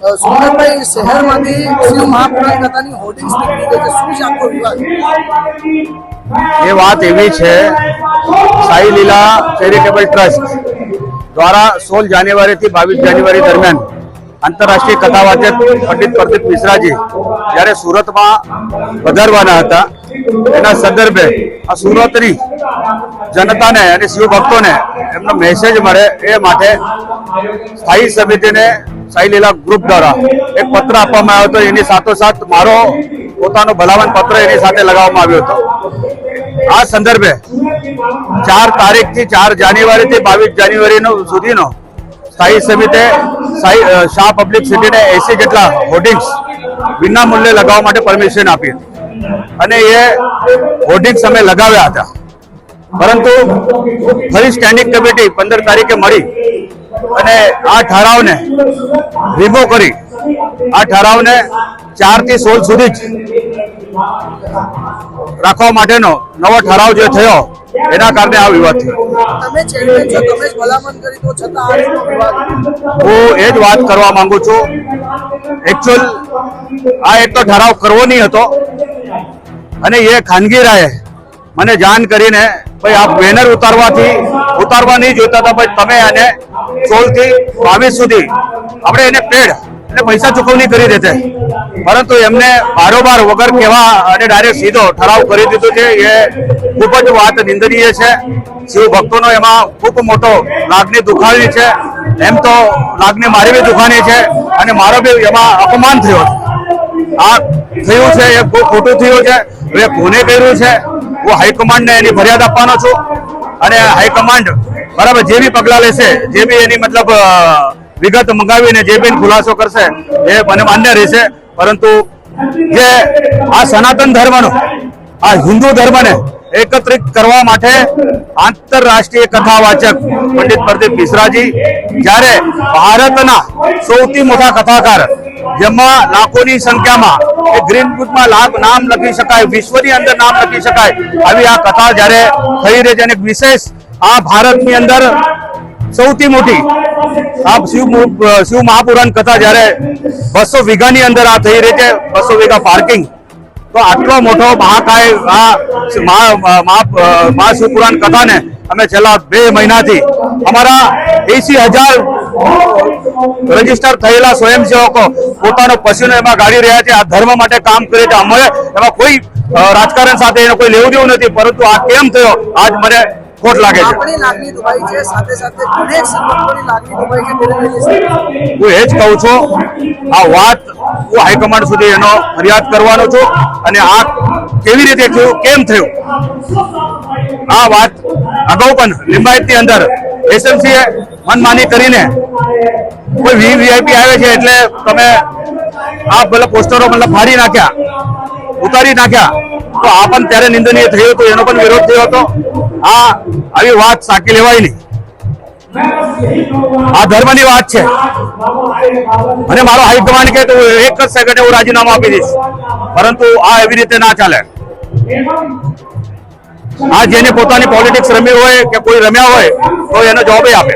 સુરતભાઈ શહેરમાંથી શિવ મહાપુરાણ કથાની હોર્ડિંગ્સ નીકળી ગઈ છે? શું છે આખો વિવાદ? એ વાત એવી છે સાઈ લીલા ચેરિટેબલ ટ્રસ્ટ દ્વારા સોળ જાન્યુઆરીથી બાવીસ જાન્યુઆરી દરમિયાન આંતરરાષ્ટ્રીય કથાવાચક પંડિત પ્રદીપ મિશ્રાજી જ્યારે સુરતમાં પધારવાના હતા, એના સંદર્ભે આ સુરતની જનતાને અને શિવ ભક્તોને એમનો મેસેજ મળે એ માટે સ્થાયી સમિતિને સાઈ લીલા ગ્રુપ દ્વારા એક પત્ર આપવામાં આવ્યો હતો. એની સાથોસાથ મારો પોતાનો ભલામણ પત્ર એની સાથે લગાવવામાં આવ્યો હતો. આ સંદર્ભે ચાર તારીખથી ચાર જાન્યુઆરી થી બાવીસ જાન્યુઆરીનો સુધીનો સ્થાયી સમિતે શાહ પબ્લિક સિટીને એસી જેટલા હોર્ડિંગ્સ વિના મૂલ્યે લગાવવા માટે પરમિશન આપી હતી. અને એ હોર્ડિંગ્સ અમે લગાવ્યા હતા. પરંતુ ફરી સ્ટેન્ડિંગ કમિટી પંદર તારીખે મળી. અને આ ઠરાવને રિમૂવ કરી આ ઠરાવને ચારથી સોળ સુધી જ રાખવા માટેનો નવો ઠરાવ જે થયો એના કારણે આ વિવાદ થયો. હું એ જ વાત કરવા માંગુ છું. એકચ્યુઅલ આ એક તો ઠરાવ કરવો નહીં હતો. અને એ ખાનગી રાયે મને જાણ કરીને ભાઈ આ બેનર ઉતારવાથી ઉતારવા નહીં જોઈતા હતા ભાઈ તમે આને સોળથી બાવીસ સુધી આપણે એને પેડ એટલે પૈસા ચૂકવણી કરી દેતે પરંતુ એમને બારોબાર વગર કહેવા અને ડાયરેક્ટ સીધો ઠરાવ કરી દીધો છે. એ ખૂબ જ વાત નિંદનીય છે. શિવ ભક્તોનો એમાં ખૂબ મોટો લાગણી દુખાવી છે. એમ તો લાગણી મારી બી દુખાની છે અને મારો બી એમાં અપમાન થયો આ થયું છે, એ બહુ ખોટું થયું છે. હવે કોને કર્યું છે? હું હાઈકમાન્ડને એની ફરિયાદ આપવાનો છું. અને હાઈકમાન્ડ બરાબર, જે બી પગલાં લેશે, જે બી એની મતલબ વિગત મંગાવીને જે બી ખુલાસો કરશે, એ મને માન્ય રહેશે. પરંતુ જે આ સનાતન ધર્મનો, આ હિન્દુ ધર્મને એકત્રિત કરવા માટે આંતરરાષ્ટ્રીય કથાવાચક પંડિત પ્રદીપ મિશ્રાજી, જ્યારે ભારતના સૌથી મોટા કથાકાર, જેમાં લાખોની સંખ્યામાં એ ગ્રીન બુકમાં લાભ નામ લખી શકાય, વિશ્વની અંદર નામ લખી શકાય, આવી આ કથા જ્યારે થઈ રહી છે, અને વિશેષ આ ભારતની અંદર સૌથી મોટી આ શિવ શિવ મહાપુરાણ કથા જ્યારે બસો વીઘાની અંદર આ થઈ રહી છે, બસો વીઘા પાર્કિંગ તો આટલો મોટો મહાકાય આ મહા મહા- મહા શિવપુરાણ કથાને અમે છેલ્લા બે મહિનાથી અમારા એસી હજાર રજિસ્ટર થયેલા સ્વયંસેવકો પોતાનો પશુને એમાં ગાળી રહ્યા છે, આ ધર્મ માટે કામ કરે છે. અમે એમાં કોઈ રાજકારણ સાથે એનો કોઈ લેવું દેવું નથી, પરંતુ આ કેમ થયો? આજ મને ખોટ લાગે છે? લાગણી દુભાઈ છે સાથે સાથે અનેક સંગઠનોની લાગણી દુભાઈ છે તેને લઈને શું? હું એ જ કહું છું આ વાત હું હાઈકમાન્ડ સુધી એનો ફરિયાદ કરવાનો છું અને આ કેવી રીતે થયું કેમ થયું? આ વાત અગાઉ પણ લિંબાયતની અંદર એસએમસી એ મનમાની કરીને કોઈ વીવીઆઈપી આવે છે એટલે તમે આ મતલબ પોસ્ટરો મતલબ ફાડી નાખ્યા ઉતારી નાખ્યા. તો ત્યારે નિંદનીય થયું હતું, એનો પણ વિરોધ થયો હતો. આ આવી વાત સાકી લેવાય નહીં. આ ધર્મની વાત છે. અને મારો હાઈકમાન્ડ કે તો એક જ સેકન્ડે હું રાજીનામું આપી દઈશ. પરંતુ આ એવી રીતે ના ચાલે. આ જેને પોતાની પોલિટિક્સ રમી હોય કે કોઈ રમ્યા હોય તો એનો જવાબ આપે.